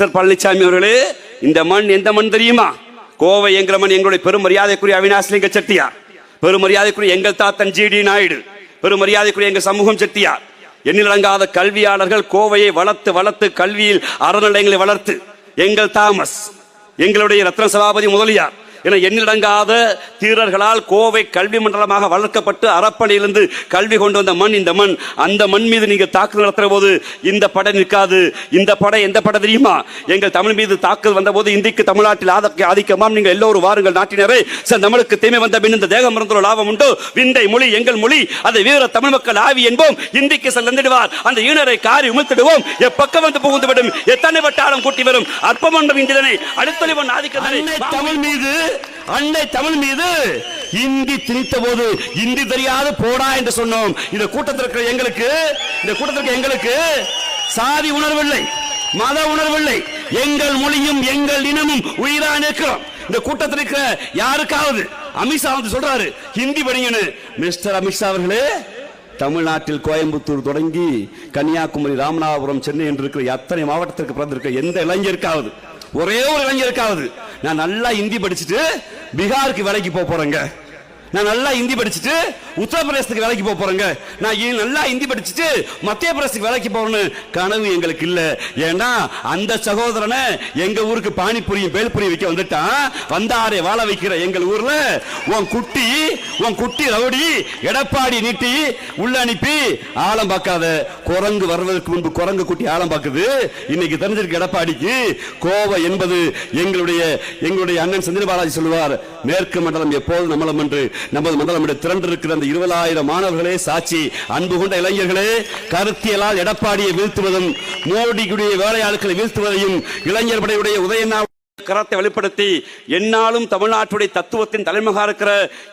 Mister Palaniswami அவர்களே இந்த மண் எந்த மண் தெரியுமா? கோவை என்கிற மண் எங்களுடைய பெரும் மரியாதைக்குரிய அவினாசிலிங்க செட்டியார். பெரும் மரியாதைக்குரிய எங்கள் தாத்தன் ஜி டி நாயுடு. பெரும் மரியாதைக்குரிய எங்கள் சமூகம் செட்டியார். எண்ணிலடங்காத கல்வியாளர்கள் கோவையை வளர்த்து வளர்த்து கல்வியில் அறநிலையங்களை வளர்த்து எங்கள் தாமஸ் எங்களுடைய ரத்ன சபாபதி முதலியார் என எண்ணிலடங்காத தீரர்களால் கோவை கல்வி மண்டலமாக வளர்க்கப்பட்டு அறப்பணியிலிருந்து கல்வி கொண்டு வந்த மண் இந்த மண். அந்த மண் மீது நீங்கள் தாக்குதல் நடத்துகிற போது இந்த படை நிற்காது. இந்த படை எந்த படை தெரியுமா? எங்கள் தமிழ் மீது தாக்குதல் வந்தபோது இந்திக்கு தமிழ்நாட்டில் ஆதிக்கமாம். நீங்கள் எல்லோரும் வாருங்கள் நாட்டினரே. சார் தமிழுக்கு தீமை வந்த பின் இந்த தேகம் மறந்துள்ள லாபம் உண்டு. விந்தை மொழி எங்கள் மொழி அதை வீர தமிழ் மக்கள் ஆவி என்போம். இந்திக்கு செல்லந்திடுவார் அந்த ஈனரை காரி உமிழ்த்திடுவோம். எப்பக்கம் வந்து புகுந்து விடும். எத்தனை வட்டாரம் கூட்டி வரும். அற்பமன்றம் இந்திரனை அடுத்தொழிவன் ஆதிக்கத்தனை. தமிழ் மீது அன்னை தமிழ் மீது இந்தி திணித்த போது இந்தி தெரியாது போடா என்று சொன்னோம். இந்த கூட்டத்தில் இருக்கிற எங்களுக்கு இந்த கூட்டத்திற்கு எங்களுக்கு சாதி உணர்வில்லை மத உணர்வில்லை. எங்கள் மொழியும் எங்கள் இனமும் உயிரா நிற்கிறோம். இந்த கூட்டத்தில் இருக்கிற யாருக்காவது அமித்ஷா வந்து சொல்றாரு ஹிந்தி படிங்கன்னு. மிஸ்டர் அமித்ஷா அவர்களே தமிழ்நாட்டில் கோயம்புத்தூர் தொடங்கி கன்னியாகுமரி ராமநாதபுரம் சென்னை என்று இருக்கிற அத்தனை மாவட்டத்திற்கு பிறந்திருக்க எந்த இளைஞருக்காவது ஒரே ஒரு இளைஞருக்காவது நான் நல்லா ஹிந்தி படிச்சுட்டு பீகாருக்கு வேலைக்கு போக போறேங்க. நான் நல்லா ஹிந்தி படிச்சுட்டு உத்தரப்பிரதேசத்துக்கு வேலைக்கு போக போறேங்க. நான் நல்லா ஹிந்தி படிச்சுட்டு மத்திய பிரதேசத்துக்கு வேலைக்கு போறேன்னு கனவு எங்களுக்கு இல்ல. ஏன்னா அந்த சகோதரனை எங்க ஊருக்கு பானிபுரியும் பேல்புரியும் வைக்க வந்துட்டான். வந்தாரே வாழ வைக்கிற எங்கள் ஊர்ல. உன் குட்டி உன் குட்டி ரவுடி எடப்பாடி நீட்டி உள்ள அனுப்பி ஆழம் பார்க்காத. குரங்கு வருவதற்கு முன்பு குரங்கு குட்டி ஆழம் பார்க்குது. இன்னைக்கு தெரிஞ்சிருக்கு எடப்பாடிக்கு. கோவை என்பது எங்களுடைய எங்களுடைய அண்ணன் செந்தில் பாலாஜி சொல்லுவார் மேற்கு மண்டலம் எப்போது நம்மளம் என்று. நமது மண்டலம் என்று திரண்டு இருக்கிற அந்த இருபதாயிரம் மாணவர்களே சாட்சி அன்பு கொண்ட இளைஞர்களே கருத்தியலால் எடப்பாடியை வீழ்த்துவதும் மோடியுடைய வேலையாட்களை வீழ்த்துவதையும் இளைஞர் படையுடைய உதயநா கரத்தை வெளிப்படுத்தி என்னாலும் தமிழ்நாட்டுடைய தத்துவத்தின் தலைமகா இருக்கிற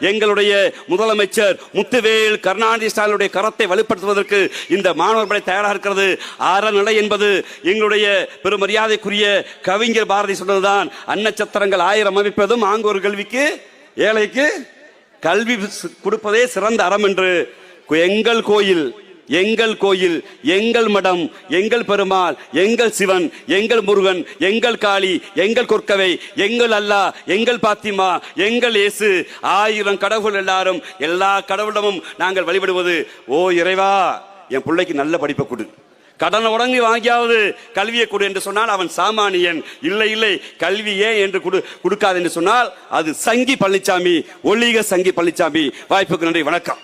எங்களுடைய முதலமைச்சர் முத்துவேல் கருணாநிதி ஸ்டாலினுடைய கரத்தை வெளிப்படுத்துவதற்கு இந்த மாணவர் படை தயாராக இருக்கிறது. அறநிலை என்பது எங்களுடைய பெருமரியாதைக்குரிய கவிஞர் பாரதி சொன்னதுதான். அன்னச்சத்திரங்கள் ஆயிரம் அமைப்பதும் ஆங்கோர் கல்விக்கு ஏழைக்கு கல்வி கொடுப்பதே சிறந்த அறம் என்று எங்கள் கோயில் எங்கள் கோயில் எங்கள் மடம் எங்கள் பெருமாள் எங்கள் சிவன் எங்கள் முருகன் எங்கள் காளி எங்கள் கொற்கவை எங்கள் அல்லாஹ் எங்கள் பாத்திமா எங்கள் இயேசு ஆயிரம் கடவுள் எல்லாரும் எல்லா கடவுளிடமும் நாங்கள் வழிபடுவது ஓ இறைவா என் பிள்ளைக்கு நல்ல படிப்பை கொடு. கடன் உடங்கி வாங்கியாவது கல்வியை கொடு என்று சொன்னால் அவன் சாமானியன். இல்லை இல்லை கல்வி ஏன் என்று கொடு கொடுக்காது என்று சொன்னால் அது சங்கி பழனிசாமி ஒளிக சங்கி பழனிசாமி வாய்ப்புக்கு நன்றி வணக்கம்.